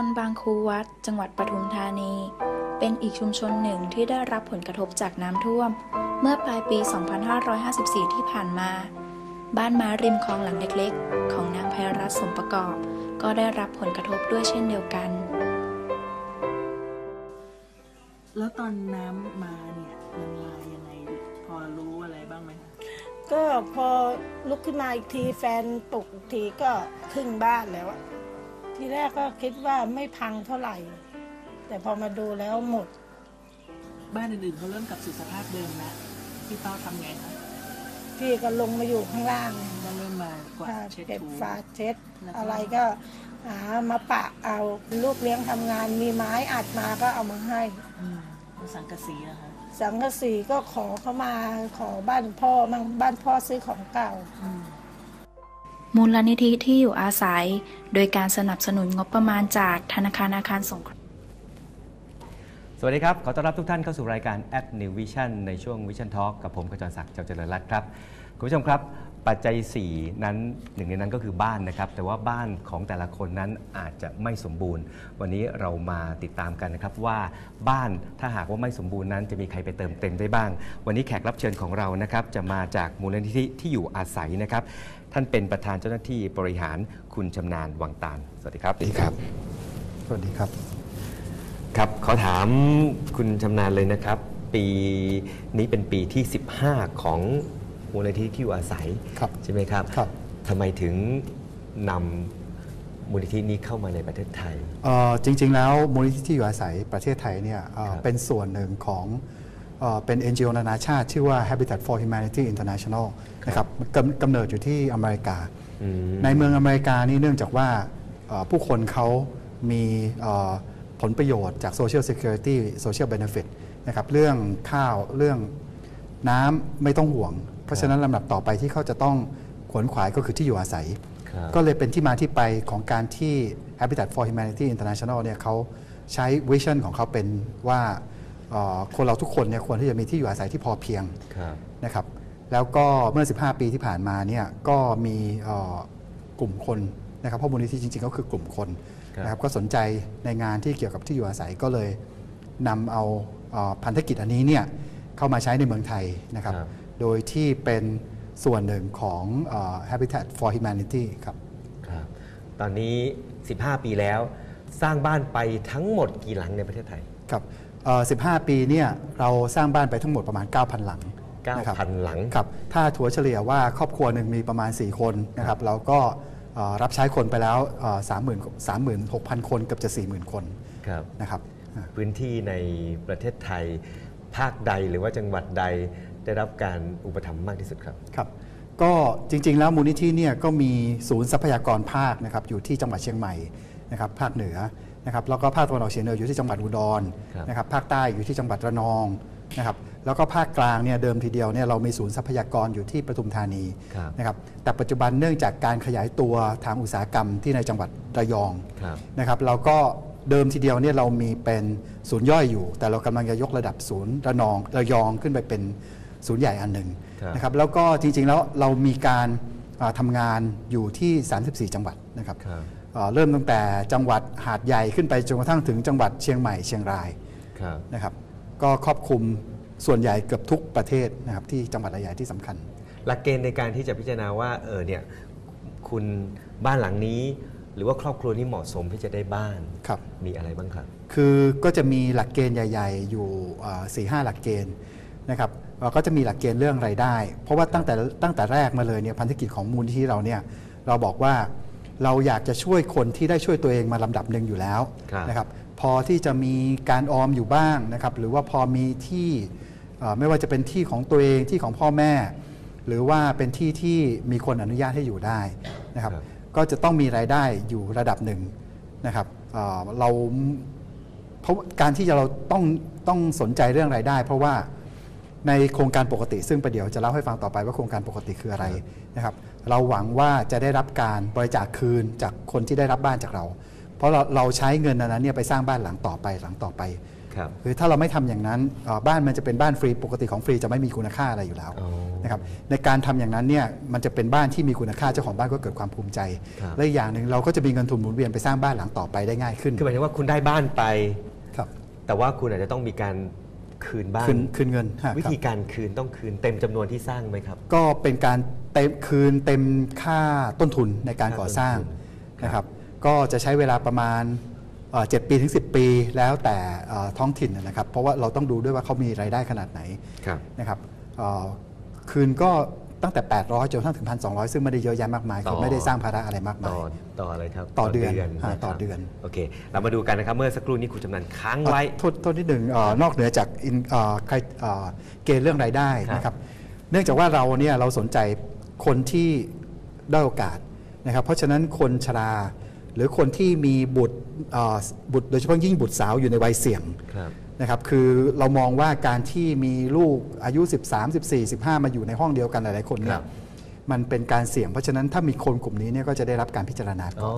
ชุมชนบางครูวัด จังหวัดปทุมธานี เป็นอีกชุมชนหนึ่งที่ได้รับผลกระทบจากน้ำท่วม เมื่อปลายปี 2554 ที่ผ่านมา บ้านไม้ริมคลองหลังเล็กๆ ของนางไพรัตน์สมประกอบ ก็ได้รับผลกระทบด้วยเช่นเดียวกัน แล้วตอนน้ำมาเนี่ยมันมายังไง พอรู้อะไรบ้างไหมคะก็พอลุกขึ้นมาอีกทีแฟนปลุกอีกทีก็ครึ่งบ้านแล้วอะ ทีแรกก็คิดว่าไม่พังเท่าไหร่ แต่พอมาดูแล้วหมด บ้านอื่นๆเขาเริ่มกลับสู่สภาพเดิมแล้วพี่ต้อทำไงคะพี่ก็ลงมาอยู่ข้างล่างก็เริ่มมากวาดเช็ดเก็บถูฝาเช็ดแล้วก็อะไรก็หามาปะเอาลูกเลี้ยงทำงานมีไม้อัดมาก็เอามาให้อืมแล้วสังกะสีนะคะสังกะสีก็ขอเขามาขอบ้านพ่อมั่งบ้านพ่อซื้อของเก่า อืม มูลนิธิที่อยู่อาศัย โดยการสนับสนุนงบประมาณจากธนาคารอาคารสงเคราะห์สวัสดีครับ ขอต้อนรับทุกท่านเข้าสู่รายการ App New Vision ในช่วง Vision Talk กับผมกจรศักดิ์เจ้าเจริญรัตน์ครับ คุณผู้ชมครับ ปัจจัย 4 นั้นหนึ่งในนั้นก็คือบ้านนะครับ แต่ว่าบ้านของแต่ละคนนั้นอาจจะไม่สมบูรณ์ วันนี้เรามาติดตามกันนะครับว่าบ้านถ้าหากว่าไม่สมบูรณ์นั้น จะมีใครไปเติมเต็มได้บ้าง วันนี้แขกรับเชิญของเรานะครับจะมาจากมูลนิธิที่อยู่อาศัยนะครับ ท่านเป็นประธานเจ้าหน้าที่บริหารคุณชำนาญวังตาล สวัสดีครับ สวัสดีครับ สวัสดีครับ ครับ ขอถามคุณชำนาญเลยนะครับ ปีนี้เป็นปีที่ 15 ของมูลนิธิที่อยู่อาศัยครับใช่ไหมครับครับทำไมถึงนำมูลนิธินี้เข้ามาในประเทศไทย เอ่อจริงๆแล้วมูลนิธิที่อยู่อาศัยประเทศไทยเนี่ยเอ่อครับ เป็นส่วนหนึ่งของ เอ่อเป็น NGO นานาชาติ ชื่อว่า Habitat for Humanity International นะครับกำกำเนิดอยู่ที่อเมริกาอืมในเมืองอเมริกานี่เนื่องจากว่าเอ่อผู้คนเขามีเอ่อผลประโยชน์จาก Social Security Social Benefit นะครับเรื่องข้าวเรื่องน้ำไม่ต้องห่วง เพราะฉะนั้นลำดับต่อไปที่เขาจะต้องขวนขวายก็คือที่อยู่อาศัยครับก็เลยเป็นที่มาที่ไปของการที่ Habitat for Humanity International เนี่ยเขาใช้วิชั่นของเขาเป็นว่าเอ่อ คนเราทุกคนเนี่ยควรที่จะมีที่อยู่อาศัยที่พอเพียงครับนะครับแล้วก็เมื่อ 15 ปีที่ผ่านมาเนี่ยก็มีเอ่อกลุ่มคนนะครับเพราะมูลนิธิจริงๆ ก็คือกลุ่มคนครับนะครับก็สนใจในงานที่เกี่ยวกับที่อยู่อาศัยก็เลยนำเอาเอ่อพันธกิจอันนี้เนี่ยเข้ามาใช้ในเมืองไทยนะครับครับโดยที่เป็นส่วนหนึ่งของเอ่อ Habitat for Humanity ครับครับ ตอนนี้ 15 ปีแล้วสร้างบ้านไปทั้งหมดกี่หลังในประเทศไทยครับเอ่อ 15 ปีเนี่ยเราสร้างบ้านไปทั้งหมดประมาณ 9,000 หลังนะครับ9,000 หลัง ครับ ถ้าถัวเฉลี่ยว่าครอบครัวหนึ่งมีประมาณ 4 คนนะครับ เราก็เอ่อรับใช้คนไปแล้วสามหมื่นสามหมื่นหกพันคนเกือบจะ 40,000 คนครับนะครับอ่าพื้นที่ในประเทศไทย ภาคใดหรือว่าจังหวัดใดได้รับการอุปถัมภ์มากที่สุดครับ ครับ ก็จริง ๆ แล้วมูลนิธิเนี่ยก็มีศูนย์ทรัพยากรภาคนะครับอยู่ที่จังหวัดเชียงใหม่นะครับภาคเหนือ นะครับแล้วก็ภาคตะวันออกเฉียงเหนืออยู่ที่จังหวัดอุดรครับนะครับภาคใต้อยู่ที่จังหวัดระนองนะครับแล้วก็ภาคกลางเนี่ยเดิมทีเดียวเนี่ยเรามีศูนย์ทรัพยากรอยู่ที่ปทุมธานีครับนะครับแต่ปัจจุบันเนื่องจากการขยายตัวทางอุตสาหกรรมที่ในจังหวัดระยองครับนะครับเราก็เดิมทีเดียวเนี่ยเรามีเป็นศูนย์ย่อยอยู่ แต่เรากำลังจะยกระดับศูนย์ระนองระยองขึ้นไปเป็นศูนย์ใหญ่อันหนึ่งครับนะครับแล้วก็จริงๆแล้วเรามีการอ่าทำงานอยู่ที่ 34 จังหวัดนะครับครับอ่า เริ่มตั้งแต่จังหวัดหาดใหญ่ขึ้นไปจนกระทั่งถึงจังหวัดเชียงใหม่เชียงรายครับนะครับ ก็ครอบคลุมส่วนใหญ่เกือบทุกประเทศนะครับที่จังหวัดใหญ่ๆที่สำคัญ หลักเกณฑ์ในการที่จะพิจารณาว่าเออเนี่ยคุณบ้านหลังนี้ หรือว่าครอบครัวนี้เหมาะสมที่จะได้บ้านครับมีอะไรบ้างครับ คือก็จะมีหลักเกณฑ์ใหญ่ ๆ อยู่4ี่ห้าหลักเกณฑ์นะครับเอ่อก็จะมีหลักเกณฑ์เรื่องรายได้ เพราะว่าตั้งแต่ตั้งแต่แรกมาเลยเนี่ยพันธกิจของมูลนิธิเราเนี่ยเราบอกว่า เราอยากจะช่วยคนที่ได้ช่วยตัวเองมาลำดับหนึ่งอยู่แล้วครับนะครับพอที่จะมีการออมอยู่บ้างนะครับหรือว่าพอมีที่เอ่อไม่ว่าจะเป็นที่ของตัวเองที่ของพ่อแม่ หรือว่าเป็นที่ที่มีคนอนุญาตให้อยู่ได้นะครับครับ ก็จะต้องมีรายได้อยู่ระดับหนึ่งนะครับเอ่อเรา เพราะการที่จะเราต้องต้องสนใจเรื่องรายได้ เพราะว่าในโครงการปกติซึ่งประเดี๋ยวจะเล่าให้ฟังต่อไปว่าโครงการปกติคืออะไรนะครับ เราหวังว่าจะได้รับการบริจาคคืนจากคนที่ได้รับบ้านจากเรา เพราะเราเราใช้เงินอันนั้นเนี่ยไปสร้างบ้านหลังต่อไปหลังต่อไปครับครับคือถ้าเราไม่ทำอย่างนั้นเอ่อบ้านมันจะเป็นบ้านฟรีปกติของฟรีจะไม่มีคุณค่าอะไรอยู่แล้วอ๋อนะครับในการทำอย่างนั้นเนี่ยมันจะเป็นบ้านที่มีคุณค่าเจ้าของบ้านก็เกิดความภูมิใจครับและอีกอย่างหนึ่งเราก็จะมีเงินทุนหมุนเวียนไปสร้างบ้านหลังต่อไปได้ง่ายขึ้นคือหมายถึงว่าคุณได้บ้านไปครับแต่ว่าคุณอาจจะต้องมีการคืนบ้านคืนคืนเงินฮะวิครับธีการคืนต้องคืนเต็มจำนวนที่สร้างไหมครับ ก็เป็นการ เต็มคืนเต็มค่าต้นทุนในการก่อสร้างค่าต้นทุนนะครับก็จะใช้เวลาประมาณเอ่อ7ปีถึง 10 ปีแล้วแต่เอ่อท้องถิ่นนะครับ เพราะว่าเราต้องดูด้วยว่าเขามีรายได้ขนาดไหนครับนะครับเอ่อคืนก็ตั้งแต่ 800จนกระทั่งถึง 1,200 ซึ่งไม่ได้เยอะแยะมากมายต่อคือไม่ได้สร้างภาระอะไรมากมาต่อยต่ออะไรครับ ต่อเดือนนะอ่าครับต่อเดือน โอเค เรามาดูกันนะครับ เมื่อสักครู่นี้คุณจำนันค้างไว้เอ่อโทษโทษนิดหนึ่งเอ่อนอกเหนือจากอินเอ่อใครเอ่อเกณฑ์เรื่องรายได้ครับนะครับ เนื่องจากว่าเราเนี่ยเราสนใจ คนที่ได้อยโอกาสนะครับ เพราะฉะนั้นคนชรา หรือคนที่มีบุตรเอ่อบุตรโดยเฉพาะยิ่งบุตรสาวอยู่ในวัยเสี่ยงครับนะครับคือเรามองว่าการที่มีลูกอายุ 13 14 15 มาอยู่ในห้องเดียวกันหลาย ๆ คนเนี่ครัยบ มันเป็นการเสี่ยง เพราะฉะนั้นถ้ามีคนกลุ่มนี้เนี่ยก็จะได้รับการพิจารณาก่อน อ๋อ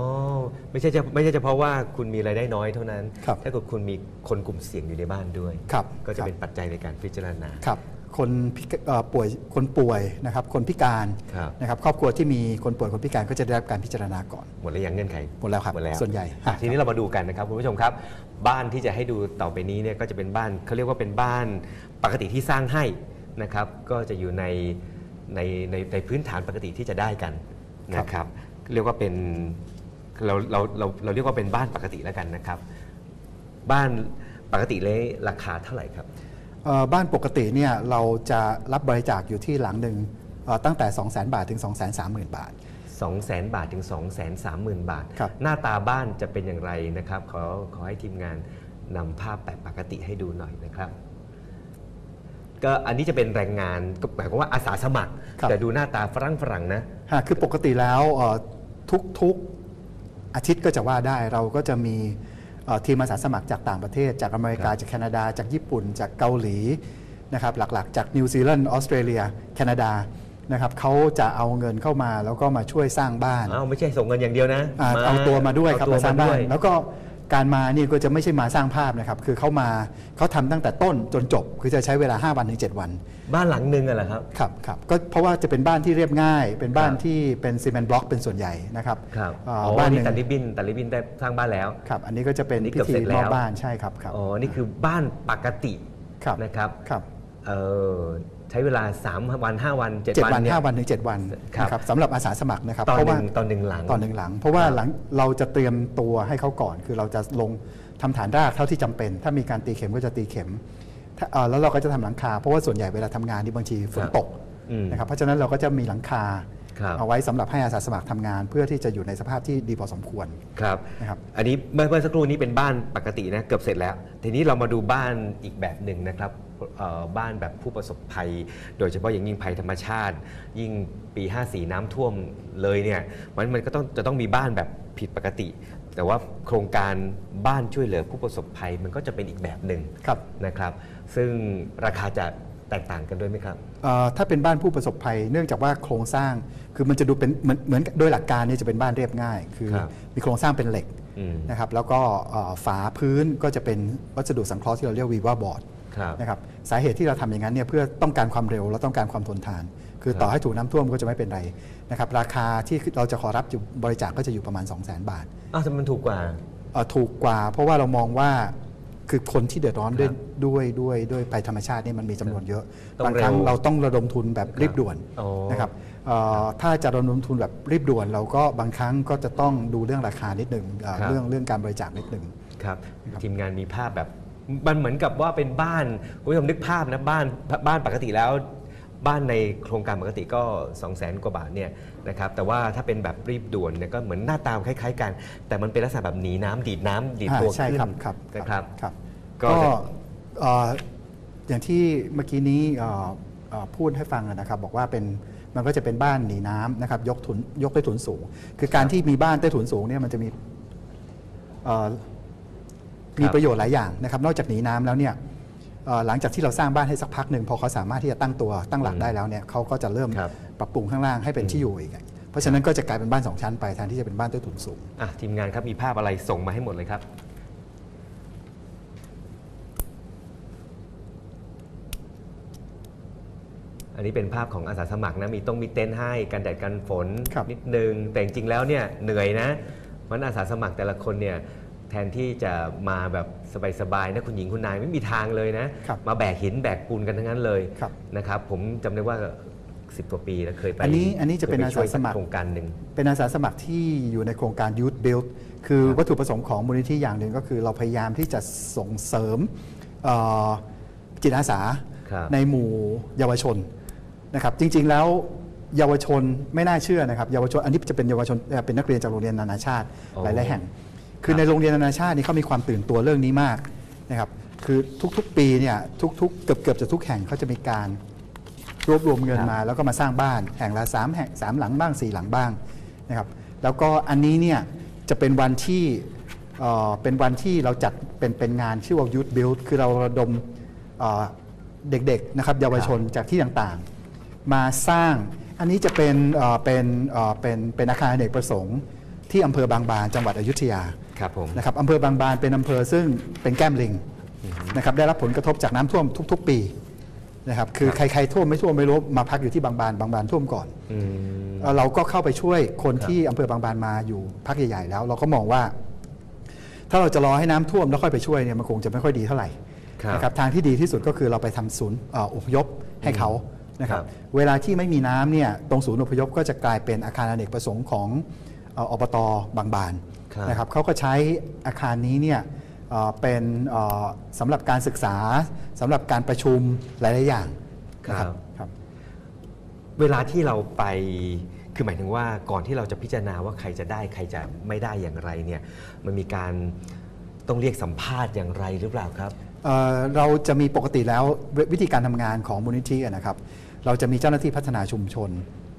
ไม่ใช่เฉพาะไม่ใช่เฉพาะว่าคุณมีรายได้น้อยเท่านั้น ครับถ้าเกิดคุณมีคนกลุ่มเสี่ยงอยู่ในบ้านด้วย ครับก็จะครับ เป็นปัจจัยในการพิจารณา ครับคนพิกเอ่อป่วยคนป่วยนะครับคนพิการครับ นะครับครอบครัวที่มีคนป่วยคนพิการก็จะได้รับการพิจารณาก่อน หมดแล้วยังเงื่อนไขหมดแล้วครับหมดแล้วส่วนใหญ่อะครับทีนี้เรามาดูกันนะครับคุณผู้ชมครับ บ้านที่จะให้ดูต่อไปนี้เนี่ยก็จะเป็นบ้านเขาเรียกว่าเป็นบ้านปกติที่สร้างให้นะครับ ก็จะอยู่ใน ในในในพื้นฐานปกติที่จะได้กันนะครับ เรียกว่าเป็นเราเราเราเราเรียกว่าเป็นบ้านปกติแล้วกันนะครับ บ้านปกติเลยราคาเท่าไหร่ครับ เอ่อบ้านปกติเนี่ยเราจะรับบริจาคอยู่ที่หลังหนึ่งเอ่อตั้งแต่ 2 0 0 0 0 0 บาทถึง 2 3 0 0 0 0 บาท 2 0 0 0 0 0 บาทถึง 2 3 0 0 0 0 บาท ครับ หน้าตาบ้านจะเป็นอย่างไรนะครับ ขอขอให้ทีมงานนำภาพแบบปกติให้ดูหน่อยนะครับ ก็อันนี้จะเป็นแรงงานก็หมายความว่าอาสาสมัคร ครับ แต่ดูหน้าตาฝรั่งฝรั่งๆนะ ฮะคือปกติแล้วเอ่อทุกๆอาทิตย์ก็จะว่าได้เราก็จะมีเอ่อทีมอาสาสมัครจากต่างประเทศ จากอเมริกาครับจากแคนาดา จากญี่ปุ่น จากเกาหลีนะครับหลักๆ จากนิวซีแลนด์ออสเตรเลียแคนาดานะครับเขาจะเอาเงินเข้ามาแล้วก็มาช่วยสร้างบ้าน อ้าวไม่ใช่ส่งเงินอย่างเดียวนะอ่าเอาตัวมาด้วยครับเอตัวมาสร้างบ้าด้นวย แล้วก็ การมานี่ก็จะไม่ใช่มาสร้างภาพนะครับ คือเขามาเขาทำตั้งแต่ต้นจนจบ คือจะใช้เวลา 5 วันถึง 7 วัน บ้านหลังหนึงอะเหรอครับ ครับครับก็เพราะว่าจะเป็นบ้านที่เรียบง่าย เป็นบ้านครับที่เป็นซีเมนต์บล็อกเป็นส่วนใหญ่นะครับครับอ่าอ๋อบ้านหนี่นึ่งตัดริบบิ้นตัดริบบิ้นได้สร้างบ้านแล้วครับ อันนี้ก็จะเป็นอันนี้พิเกือบธีเสร็จมแล้อบวบ้านใช่ครับครับอ๋อนี่คือบ้านปกติครับนะครับครับเออ ใช้เวลา 3 วัน 5 วันเจ็ด7วัวันนเนี่ยห้าวันถึงเจ็ดวันครับ นะครับสำหรับอาสาสมัครนะครับตอนเพราะหว่านึ่งตอนหนึ่งหลังตอนหนึ่งหลัง เพราะว่าครับหลังเราจะเตรียมตัวให้เขาก่อน คือเราจะลงทำฐานรากเท่าที่จำเป็น ถ้ามีการตีเข็มก็จะตีเข็มถ้าเอ่อแล้วเราก็จะทำหลังคา เพราะว่าส่วนใหญ่เวลาทำงานนี่บางทีฝนตกอืมนะครับเพราะฉะนั้นเราก็จะมีหลังคา ครับ เอาไว้สำหรับให้อาสาสมัครทำงาน เพื่อที่จะอยู่ในสภาพที่ดีพอสมควร ครับ นะครับ อันนี้เมื่อเมื่อสักครู่นี้เป็นบ้านปกตินะเกือบเสร็จแล้ว ทีนี้เรามาดูบ้านอีกแบบหนึ่งนะครับเอ่อ บ้านแบบผู้ประสบภัย โดยเฉพาะอย่างยิ่งภัยธรรมชาติ ยิ่งปี 54 น้ำท่วมเลยเนี่ยมันมันก็ต้องจะต้องมีบ้านแบบผิดปกติ แต่ว่าโครงการบ้านช่วยเหลือผู้ประสบภัยมันก็จะเป็นอีกแบบหนึ่งครับนะครับ ซึ่งราคาจะแตกต่างกันด้วยไหมครับเอ่อถ้าเป็นบ้านผู้ประสบภัย เนื่องจากว่าโครงสร้างคือมันจะดูเป็นเหมือนเหมือนโดยหลักการเนี่ยจะเป็นบ้านเรียบง่าย คือครับมีโครงสร้างเป็นเหล็กอืมนะครับแล้วก็เอ่อฝาพื้นก็จะเป็นวัสดุสังเคราะห์ที่เราเรียกวีว่าบอร์ดครับ นะครับสาเหตุที่เราทำอย่างนั้นเนี่ยเพื่อต้องการความเร็วและต้องการความทนทาน คือต่อให้ถูกน้ำท่วมก็จะไม่เป็นไรนะครับราคาที่เราจะขอรับอยู่บริจาคก็จะอยู่ประมาณ 2 0 0 0 0 0 บาทอ้าวแต่มันถูกกว่าเอ่อถูกกว่า เพราะว่าเรามองว่าคือคนที่เดือดร้อนด้วยครับด้วยด้วยด้วยภัยธรรมชาตินี่มันมีจำนวนเยอะต้องบางครั้งเร็วเราต้องระดมทุนแบบรีบด่วนอ๋อนะครับเอ่อถ้าจะระดมทุนแบบรีบด่วน เราก็บางครั้งก็จะต้องดูเรื่องราคานิดหนึ่งเอ่อครับเรื่องเรื่องการบริจาคนิดหนึ่งครับครับทีมงานมีภาพแบบ มันเหมือนกับว่าเป็นบ้านคุณผู้ชมนึกภาพนะบ้านบ้านปกติแล้ว บ้านในโครงการปกติก็ 2 0 0แสนกว่าบาทเนี่ยนะครับแต่ว่าถ้าเป็นแบบรีบด่วนเนี่ยก็เหมือนหน้าตาคล้ายๆ กัน แต่มันเป็นลักษณะแบบหนีน้ำดีดน้ำดีดตัวอ่าใช่ขึ้นครับครับนะครับครับก็ก็จะเอ่ออย่างที่เมื่อกี้นี้เอ่อเอ่อพูดให้ฟังนะครับ บอกว่าเป็นมันก็จะเป็นบ้านหนีน้ำนะครับยกถุนยกใต้ถุนสูง คือการที่มีบ้านใต้ถุนสูงเนี่ยมันจะมีเอ่อ มีประโยชน์หลายอย่างนะครับ นอกจากหนีน้ำแล้วเนี่ยหลังจากที่เราสร้างบ้านให้สักพักหนึ่งพอเขาสามารถที่จะตั้งตัวตั้งหลักได้แล้วเนี่ยเขาก็จะเริ่มปรับปรุงข้างล่างให้เป็นที่อยู่อีกเพราะฉะนั้นก็จะกลายเป็นบ้านสองชั้นไปแทนที่จะเป็นบ้านด้วยถุนสูงทีมงานครับมีภาพอะไรส่งมาให้หมดเลยครับอันนี้เป็นภาพของอาสาสมัครนะมีต้องมีเต็นท์ให้กันแดดกันฝนนิดนึงแต่จริงแล้วเนี่ยเหนื่อยนะมันอาสาสมัครแต่ละคนเนี่ย แทนที่จะมาแบบสบายๆนะคุณหญิงคุณนายไม่มีทางเลยนะ ครับมาแบกหินแบกปูนกันทั้งนั้นเลยครับนะครับ ผมจำได้ว่า 10 กว่าปีแล้วเคยไปอันนี้อันนี้จะเป็นคยไช่วยอาสาสมัครโครงการหนึ่ง เป็นอาสาสมัครที่อยู่ในโครงการ Youth Build คือวัตถุประสงค์ของมูลนิธิอย่างหนึ่งก็คือเราพยายามที่จะส่งเสริมเอ่อจิตอาสาครับในหมู่เยาวชนนะครับจริงๆแล้วเยาวชนไม่น่าเชื่อนะครับเยาวชนอันนี้จะเป็นเยาวชนเอ่อเป็นนักเรียนจากโรงเรียนนานาชาติอ๋อหลายๆแห่ง คือในโรงเรียนนานาชาตินี่เขามีความตื่นตัวเรื่องนี้มากนะครับคือทุกๆปีเนี่ยทุกๆเกือบเกือบจะทุกแห่งเขาจะมีการรวบรวมเงินครับมา แล้วก็มาสร้างบ้านแห่งละสามแห่งสามหลังบ้างสี่หลังบ้างนะครับแล้วก็อันนี้เนี่ยจะเป็นวันที่เอ่อเป็นวันที่เราจัดเป็นเป็นงานชื่อว่า Youth Build คือเราระดมเอ่อเด็กๆนะครับเยาวชนจากที่ต่างๆ มาสร้างอันนี้จะเป็นเอ่อเป็นเอ่อเป็นเป็นอาคารอเนกประสงค์ที่อำเภอบางบานจังหวัดอยุธยา ครับผมนะครับอำเภอบางบานเป็นอำเภอซึ่งเป็นแก้มลิงนะครับได้รับผลกระทบจากน้ำท่วมทุก ๆ ปีนะครับคือครับใครๆท่วมไม่ท่วมไม่รู้มาพักอยู่ที่บางบานบางบานท่วมก่อนอืมเอ่อเราก็เข้าไปช่วยคนครับที่อำเภอบางบานมาอยู่พักใหญ่ๆแล้ว เราก็มองว่า ถ้าเราจะรอให้น้ำท่วมแล้วค่อยไปช่วยเนี่ยมันคงจะไม่ค่อยดีเท่าไหร่ครับนะครับทางที่ดีที่สุดก็คือเราไปทำศูนย์เอ่ออพยพให้เขานะครับครับเวลาที่ไม่มีน้ำเนี่ยตรงศูนย์อพยพก็จะกลายเป็นอาคารอเนกประสงค์ของเอ่ออบตบางบานครับ นะครับเขาก็ใช้อาคารนี้เนี่ยเอ่อเป็นเอ่อสำหรับการศึกษาสำหรับการประชุมหลาย ๆ อย่างนะครับครับเวลาที่เราไปคือหมายถึงว่าก่อนที่เราจะพิจารณาว่าใครจะได้ใครจะไม่ได้อย่างไรเนี่ยมันมีการต้องเรียกสัมภาษณ์อย่างไรหรือเปล่าครับเอ่อเราจะมีปกติแล้วววิธีการทำงานของมูลนิธิอะนะครับ เราจะมีเจ้าหน้าที่พัฒนาชุมชน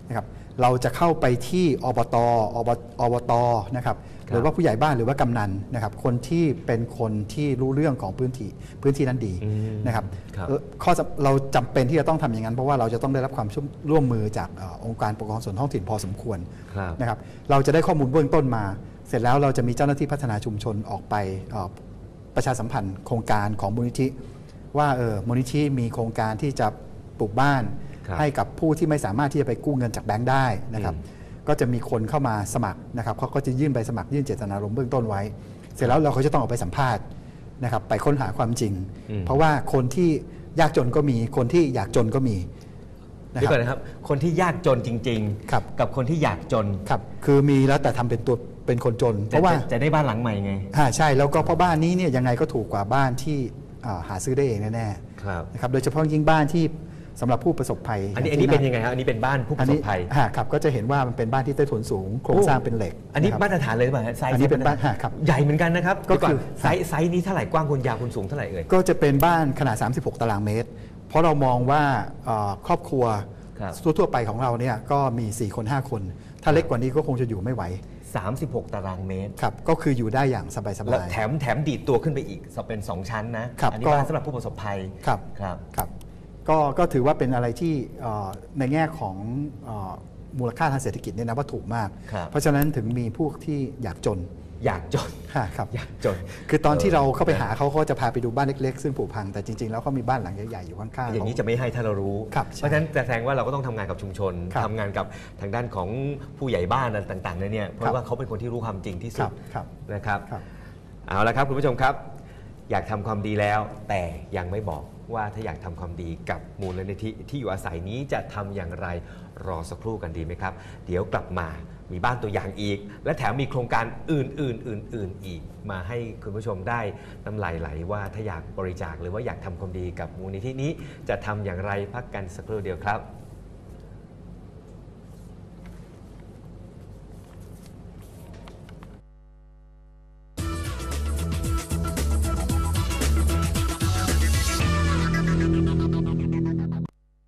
นะครับ เราจะเข้าไปที่อบตอบอบตนะครับครับหรือว่าผู้ใหญ่บ้านหรือว่ากำนันนะครับคนที่เป็นคนที่รู้เรื่องของพื้นที่พื้นที่นั้นดีอืมนะครับครับเอ่อข้อสำเราจำเป็นที่จะต้องทำอย่างนั้น เพราะว่าเราจะต้องได้รับความช่วยร่วมมือจากเออองค์การปกครองส่วนท้องถิ่นพอสมควรครับนะครับเราจะได้ข้อมูลเบื้องต้นมา เสร็จแล้วเราจะมีเจ้าหน้าที่พัฒนาชุมชนออกไปเอ่อประชาสัมพันธ์โครงการของมูลนิธิว่าเออมูลนิธิมีโครงการที่จะปลูกบ้านครับ ให้กับผู้ที่ไม่สามารถที่จะไปกู้เงินจากแบงค์ได้นะครับอืมก็จะมีคนเข้ามาสมัครนะครับเขาก็จะยื่นใบสมัครยื่นเจตนารมณ์เบื้องต้นไว้ เสร็จแล้วเราก็จะต้องออกไปสัมภาษณ์นะครับไปค้นหาความจริงอืมเพราะว่าคนที่ยากจนก็มีคนที่อยากจนก็มีนะเดี๋ยวคก่รัอบนนะครับ คนที่ยากจนจริงครับกับคนที่อยากจนครับคือมีแล้วแต่ทำเป็นตัวเป็นคนจน เพจะราะว่าจะจะได้บ้านหลังใหม่ไงอ่าใช่แล้วก็เพราะบ้านนี้เนี่ยยังไงก็ถูกกว่าบ้านที่อ่าหาซื้อได้เองแน่ครับๆนะครับโดยเฉพาะยิ่งบ้านที่ สำหรับผู้ประสบภัย อันนี้ย่าอันงนี้ที่เป็นยังไงครับอันนี้เป็นบ้านผู้ปอันระสนี้บภัยอ่าครับก็จะเห็นว่ามันเป็นบ้านที่ใต้ถุนสูงโครงสร้างเป็นเหล็ก อันนี้ะครับมาตรฐานเลยหรือเปล่าฮะไซส์อันนี้เป็นไซส์บ้านฮะครับใหญ่เหมือนกันนะครับก็เดี๋ยวคือไซส์ไซส์นี้เท่าไหร่กว้างคูณยาวคูณสูงเท่าไหร่เอ่ยก็จะเป็นบ้านขนาด 36 ตารางเมตร เพราะเรามองว่าเอ่อครอบครัวครับทั่วๆไปของเราเนี่ยก็มี 4 คน 5 คน ถ้าเล็กกว่านี้ก็คงจะอยู่ไม่ไหว36 ตารางเมตร ครับ ก็คืออยู่ได้อย่างสบาแล้วยแถมแถมดีดตัวขึ้นไปอีกเป็น 2 ชั้นนะครับอันี้ก็บ้านสำหรับผู้ประสบภัยๆครับ ครับ ครับ ก็ก็ถือว่าเป็นอะไรที่เอ่อในแง่ของเอ่อมูลค่าทางเศรษฐกิจเนี่ยนะว่าถูกมากครับเพราะฉะนั้นถึงมีพวกที่อยากจนอยากจนค่ะครับอยากจน คือตอนที่เราเข้าไปหาเขาเขาก็จะพาไปดูบ้านเล็กๆ ซึ่งผุพังแต่จริงๆ แล้วเขามีบ้านหลังใหญ่ๆอยู่ข้างๆอย่างนี้จะไม่ให้ถ้าเรารู้ครับเพราะฉะนั้นแต่แสดงว่าเราก็ต้องทำงานกับชุมชนครับทำงานกับทางด้านของผู้ใหญ่บ้านอะไรต่างๆเนี่ยเพครัราะบว่าเขาเป็นคนที่รู้ความจริงที่คสุรัดบครับนะครับครับเอาละครับคุณผู้ชมครับ อยากทำความดีแล้วแต่ยังไม่บอก ว่าถ้าอยากทำความดีกับมูลนิธิที่อยู่อาศัยนี้จะทำอย่างไรรอสักครู่กันดีไหมครับ เดี๋ยวกลับมามีบ้านตัวอย่างอีก และแถมมีโครงการอื่นๆอื่นๆอีก มาให้คุณผู้ชมได้น้ำลายไหลว่าถ้าอยากบริจาคหรือว่าอยากทำความดีกับมูลนิธินี้ จะทำอย่างไรพักกันสักครู่เดียวครับ